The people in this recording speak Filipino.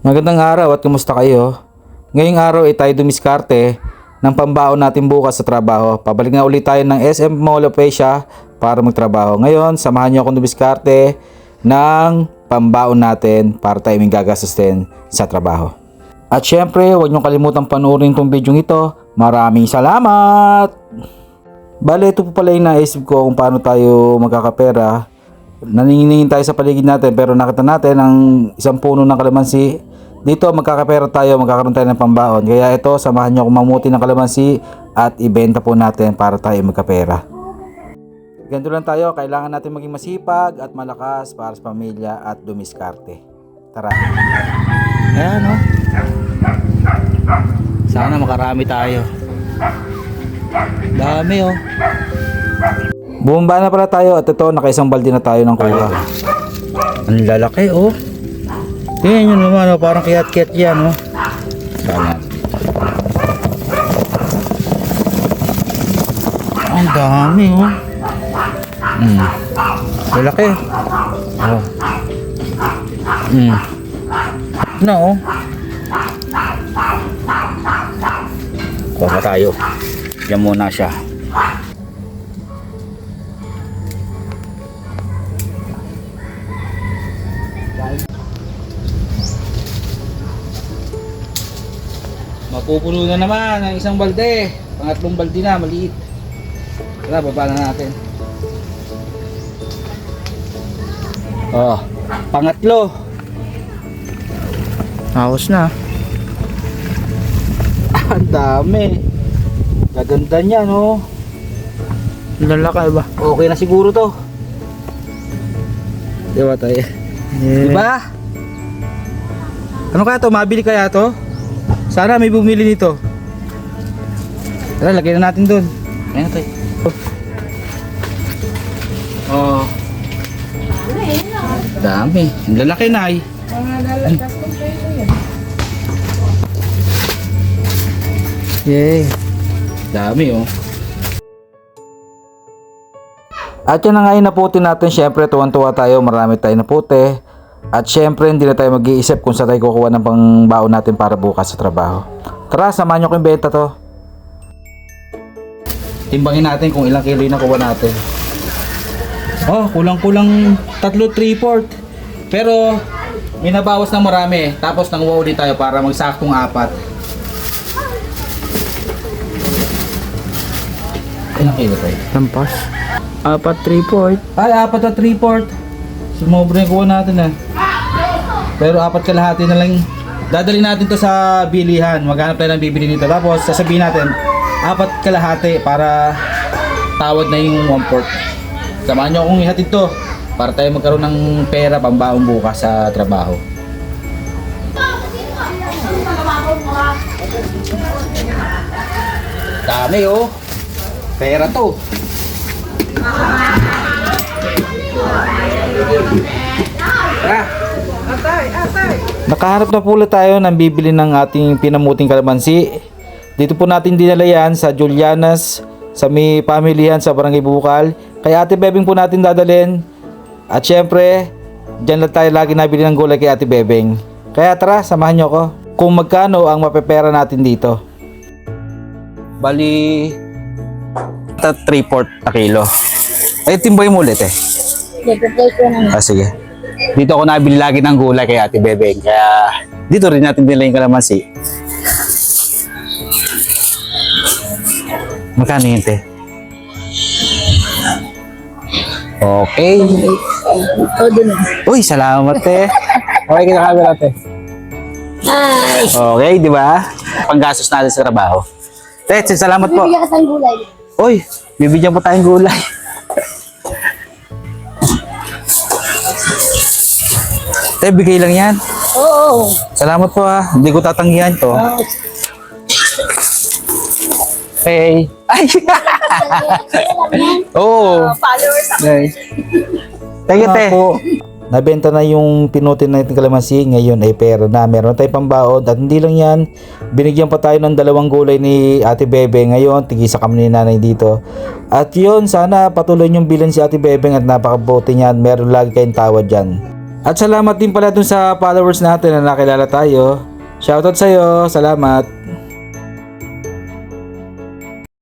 Magandang araw at kumusta kayo? Ngayong araw ay tayo dumiskarte ng pambaon natin bukas sa trabaho. Pabalik na ulit tayo ng SM Mall of Asia para magtrabaho. Ngayon, samahan niyo akong dumiskarte ng pambaon natin para tayo may gagastusin sa trabaho. At syempre, huwag niyong kalimutang panoorin itong video ito. Maraming salamat! Bale, ito po pala yung naisip ko kung paano tayo magkakapera. Naniningin tayo sa paligid natin pero nakita natin ang isang puno ng kalamansi. Dito magkakapera tayo, magkakaroon tayo ng pambaon. Kaya ito, samahan nyo akong mamuti ng kalamansi at ibenta po natin para tayo magkapera. Ganito lang tayo, kailangan natin maging masipag at malakas para sa pamilya at dumiskarte. Tara. Ayan o. Sana makarami tayo. Dami oh. Bumaba na pala tayo at ito, nakaisang balde na tayo ng kuha. Ang lalaki oh. Tingnan nyo naman oh, parang kiyat-kiyat yan oh. Sana. Ang dami oh. Hmm. Lalaki. Oh. Hmm. Na oh. Kuha tayo. Yan muna siya. Mapupuno na naman ang isang balde. Pangatlong balde na, maliit. Tara, baba na natin. Oh, pangatlo. Hawas na. Ang dami. Gaganda niya, no? Lalaki ba? Okay na siguro to. Diba tayo? Yeah. Diba? Ano kaya to? Mabili kaya to? Sana may bumili nito. Tara, lagay na natin dun. Ayan na tayo. Oh. Dami. Ang lalaki na ay. Yay. Dami oh. At yan na nga yung naputi natin. Siyempre, tuwan-tuwa tayo. Marami tayo naputi. At syempre, hindi na tayo mag-iisip kung saan tayo kukuha ng pangbaon natin para bukas sa trabaho. Tara, samahan nyo ko yung benta to. Timbangin natin kung ilang kilo yung nakuha natin. Oh, kulang-kulang tatlo, three, fourth. Pero, may nabawas ng marami. Tapos, nanguha ulit tayo para magsaktong apat. Ilang kilo tayo? Lampas. Apat, three, fourth. Ay, apat at three-fourth. Sumobra yung kuha natin eh. Pero apat kalahati na lang. Dadali natin to sa bilihan. Maghanap tayo ng bibili nito. Tapos sasabihin natin, apat kalahati para tawad na yung one-fourth. Samahan nyo akong ihatid to para tayo magkaroon ng pera pambaong bukas sa trabaho. Dami oh. Pera to. Tara. Nakaharap na pula tayo ng bibili ng ating pinamuting kalamansi. Dito po natin dinala yan sa Julianas, sa may pamilihan sa Barangay Bukal. Kay Ate Bebeng po natin dadalhin. At syempre, dyan lang tayo lagi nabili ng gulay kay Ate Bebeng. Kaya tara, samahan nyo ako. Kung magkano ang mapepera natin dito. Bali, 3 port na kilo. Ay, timboy mo ulit eh. Ah, sige. Dito ako nabili lagi ng gulay kay Ate Bebeng. Kaya dito rin natin dinala yung kalamansi. Magkano yun, te? Okay. Uy, salamat, te. Okay kita camera, te. Ay, Okay, di ba? Panggastos natin sa trabaho. Te, salamat po. bibigyan ka ng gulay. Uy, bibigyan po tayong gulay. Te, bigay lang yan. Oo. Salamat po ha. Hindi ko tatanggihan to. Oh, Hey. Ay! Oo. followers ako. Nice. Thank you, te. Nabenta na yung pinutin natin kalamansi. Ngayon ay pera na. Meron tayong pambaon. At hindi lang yan. Binigyan pa tayo ng dalawang gulay ni Ate Bebe. Ngayon, tigisa kami ni nanay dito. At yun, sana patuloy niyong bilan si Ate Bebeng at napakabuti niyan. Meron lagi kayong tawad dyan. At salamat din pala dun sa followers natin na nakilala tayo. Shoutout sa'yo. Salamat.